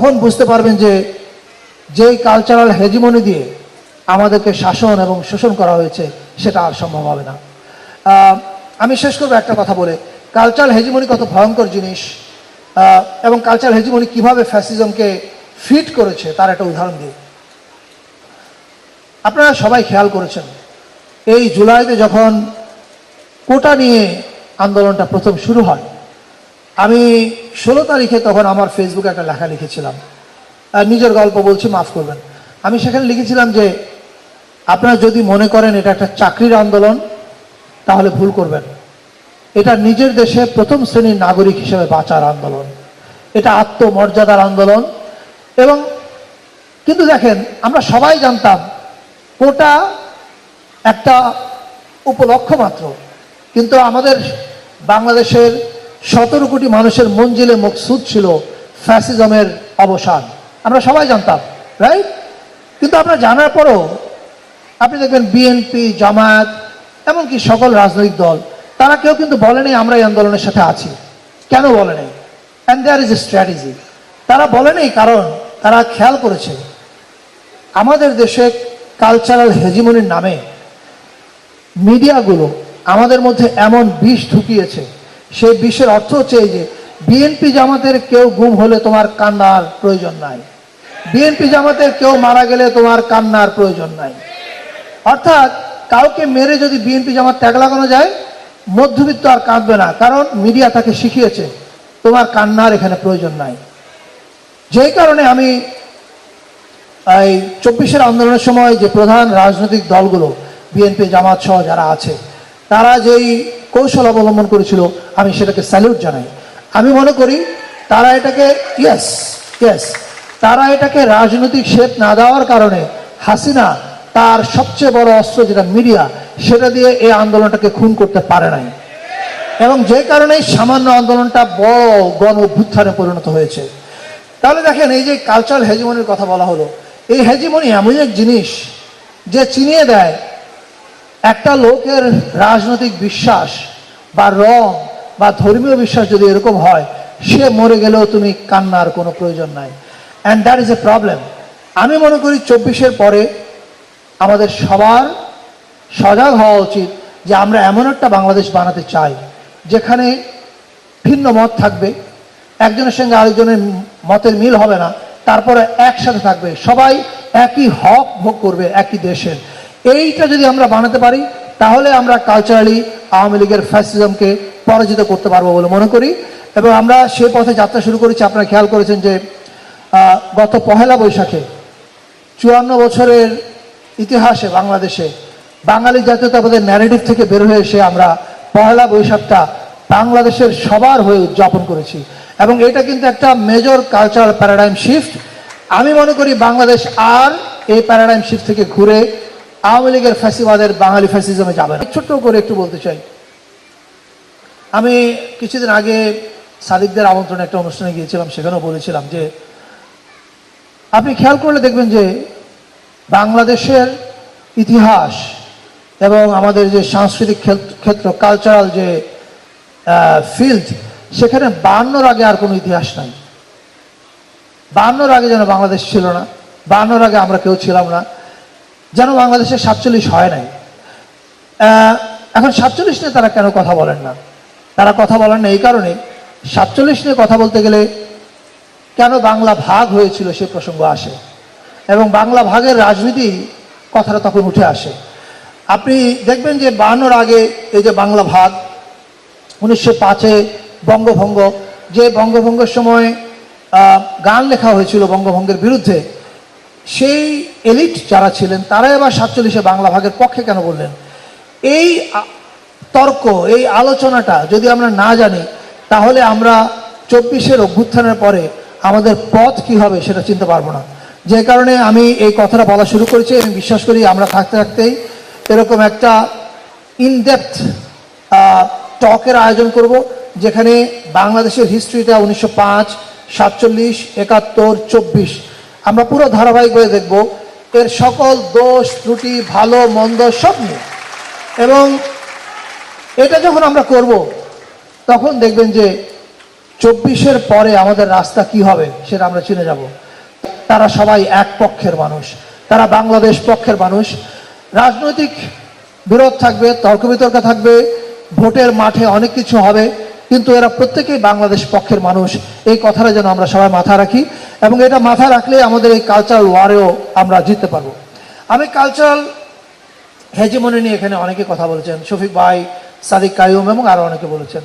তখন বুঝতে পারবেন যে যেই কালচারাল হেজিমনি দিয়ে আমাদেরকে শাসন এবং শোষণ করা হয়েছে, সেটা আর সম্ভব হবে না। আমি শেষ করব একটা কথা বলে। কালচারাল হেজিমনি কত ভয়ঙ্কর জিনিস। এবং কালচারাল হেজিমনি কীভাবে ফ্যাসিজমকে ফিট করেছে, তার একটা উদাহরণ দিই। আপনারা সবাই খেয়াল করেছেন, এই জুলাইতে যখন কোটা নিয়ে আন্দোলনটা প্রথম শুরু হয় আমি ষোলো তারিখে তখন আমার ফেসবুকে একটা লেখা লিখেছিলাম। আর নিজের গল্প বলছি, মাফ করবেন। আমি সেখানে লিখেছিলাম যে, আপনারা যদি মনে করেন এটা একটা চাকরির আন্দোলন, তাহলে ভুল করবেন। এটা নিজের দেশে প্রথম শ্রেণির নাগরিক হিসেবে বাঁচার আন্দোলন। এটা আত্মমর্যাদার আন্দোলন। এবং কিন্তু দেখেন, আমরা সবাই জানতাম, কোটা একটা উপলক্ষ মাত্র। কিন্তু আমাদের বাংলাদেশের সতেরো কোটি মানুষের মঞ্জিলে মকসুদ ছিল ফ্যাসিজমের অবসান। আমরা সবাই জানতাম রাইট কিন্তু আপনারা জানার পরও আপনি দেখবেন বিএনপি জামায়াত, এমনকি সকল রাজনৈতিক দল, তারা কেউ কিন্তু বলেনি আমরা এই আন্দোলনের সাথে আছি। কেন বলে নেই and there is a strategy তারা বলেনি কারণ তারা খেয়াল করেছে, আমাদের দেশে কালচারাল হেজিমনির নামে মিডিয়াগুলো আমাদের মধ্যে এমন বিষ ঢুকিয়েছে সেই বিশ্বের অর্থ হচ্ছে এই যে বিএনপি জামাতের কেউ গুম হলে তোমার কান্নার প্রয়োজন নাই। বিএনপি জামাতের কেউ মারা গেলে তোমার কান্নার প্রয়োজন নাই। অর্থাৎ কাউকে মেরে যদি বিএনপি জামাত ত্যাগ লাগানো যায়, মধ্যবিত্ত আর কাঁদবে না, কারণ মিডিয়া তাকে শিখিয়েছে, তোমার কান্নার এখানে প্রয়োজন নাই। যেই কারণে আমি এই চব্বিশের আন্দোলনের সময় যে প্রধান রাজনৈতিক দলগুলো বিএনপি জামাত সহ যারা আছে, তারা যেই কৌশল অবলম্বন করেছিল, আমি সেটাকে স্যালিউট জানাই। আমি মনে করি, তারা এটাকে ইয়েস ইয়েস তারা এটাকে রাজনৈতিক শেপ না দেওয়ার কারণে হাসিনা তার সবচেয়ে বড় অস্ত্র যেটা মিডিয়া, সেটা দিয়ে এই আন্দোলনটাকে খুন করতে পারে নাই। এবং যে কারণে সামান্য আন্দোলনটা বড় গণ অভ্যুত্থানে পরিণত হয়েছে। তাহলে দেখেন, এই যে কালচারাল হেজিমনির কথা বলা হলো, এই হেজিমনি এমন এক জিনিস যে চিনিয়ে দেয় একটা লোকের রাজনৈতিক বিশ্বাস বা রং বা ধর্মীয় বিশ্বাস যদি এরকম হয়, সে মরে গেলেও তুমি কান্নার কোনো প্রয়োজন নাই। And that is a problem আমি মনে করি চব্বিশের পরে আমাদের সবার সজাগ হওয়া উচিত যে আমরা এমন একটা বাংলাদেশ বানাতে চাই, যেখানে ভিন্ন মত থাকবে, একজনের সঙ্গে আরেকজনের মতের মিল হবে না, তারপরে একসাথে থাকবে। সবাই একই হক ভোগ করবে, একই দেশের। এইটা যদি আমরা বানাতে পারি, তাহলে আমরা কালচারালি আওয়ামী লীগের ফ্যাসিজমকে পরাজিত করতে পারব বলে মনে করি। এবং আমরা সে পথে যাত্রা শুরু করেছি, আপনারা খেয়াল করেছেন যে গত পহেলা বৈশাখে চুয়ান্ন বছরের ইতিহাসে বাংলাদেশে বাঙালি জাতীয়তাবাদের ন্যারেটিভ থেকে বের হয়ে এসে আমরা পহেলা বৈশাখটা বাংলাদেশের সবার হয়ে উদযাপন করেছি। এবং এটা কিন্তু একটা মেজর কালচারাল প্যারাডাইম শিফট আমি মনে করি বাংলাদেশ আর এই প্যারাডাইম শিফট থেকে ঘুরে আওয়ামী লীগের ফ্যাসিবাদের, বাঙালি ফ্যাসিজমে যাবে না। ছোট্ট করে একটু বলতে চাই। আমি কিছুদিন আগে সাদিকদের আমন্ত্রণে একটা অনুষ্ঠানে গিয়েছিলাম, সেখানেও বলেছিলাম যে, আপনি খেয়াল করলে দেখবেন যে, বাংলাদেশের ইতিহাস এবং আমাদের যে সাংস্কৃতিক ক্ষেত্র কালচারাল যে ফিল্ড সেখানে বান্নর আগে আর কোনো ইতিহাস নাই। বান্নর আগে যেন বাংলাদেশ ছিল না বান্নর আগে আমরা কেউ ছিলাম না। যেন বাংলাদেশে সাতচল্লিশ হয় নাই। এখন সাতচল্লিশ নিয়ে তারা কেন কথা বলেন না? তারা কথা বলেন না এই কারণে। সাতচল্লিশ নিয়ে কথা বলতে গেলে কেন বাংলা ভাগ হয়েছিল সে প্রসঙ্গ আসে। এবং বাংলা ভাগের রাজনীতি কথাটা তখন উঠে আসে। আপনি দেখবেন যে বাহান্নর আগে এই যে বাংলা ভাগ, উনিশশো পাঁচে বঙ্গভঙ্গ, যে বঙ্গভঙ্গের সময় গান লেখা হয়েছিল বঙ্গভঙ্গের বিরুদ্ধে সেই এলিট যারা ছিলেন তারা এবার সাতচল্লিশে বাংলা ভাগের পক্ষে কেন বললেন? এই তর্ক, এই আলোচনাটা যদি আমরা না জানি, তাহলে আমরা চব্বিশের অভ্যুত্থানের পরে আমাদের পথ কি হবে সেটা চিনতে পারব না। যে কারণে আমি এই কথাটা বলা শুরু করেছি আমি বিশ্বাস করি আমরা থাকতে থাকতেই এরকম একটা ইনডেপথ টকের আয়োজন করব, যেখানে বাংলাদেশের হিস্ট্রিটা উনিশশো পাঁচ, সাতচল্লিশ, একাত্তর, চব্বিশ আমরা পুরো ধারাবাহিক ধারাবাহিকভাবে দেখব এর সকল দোষ, ত্রুটি, ভালো, মন্দ সব নিয়ে। এবং এটা যখন আমরা করব, তখন দেখবেন যে চব্বিশের পরে আমাদের রাস্তা কি হবে সেটা আমরা চিনে যাব। তারা সবাই এক পক্ষের মানুষ। তারা বাংলাদেশ পক্ষের মানুষ। রাজনৈতিক বিরোধ থাকবে, তর্ক বিতর্ক থাকবে, ভোটের মাঠে অনেক কিছু হবে, কিন্তু এরা প্রত্যেকেই বাংলাদেশ পক্ষের মানুষ। এই কথাটা যেন আমরা সবাই মাথা রাখি। এবং এটা মাথায় রাখলে আমাদের এই কালচারাল ওয়ারেও আমরা জিততে পারব। আমি কালচারাল হেজিমনি নিয়ে এখানে অনেকে কথা বলেছেন, শফিক ভাই, সাদিক কায়ুম এবং আরও অনেকে বলেছেন।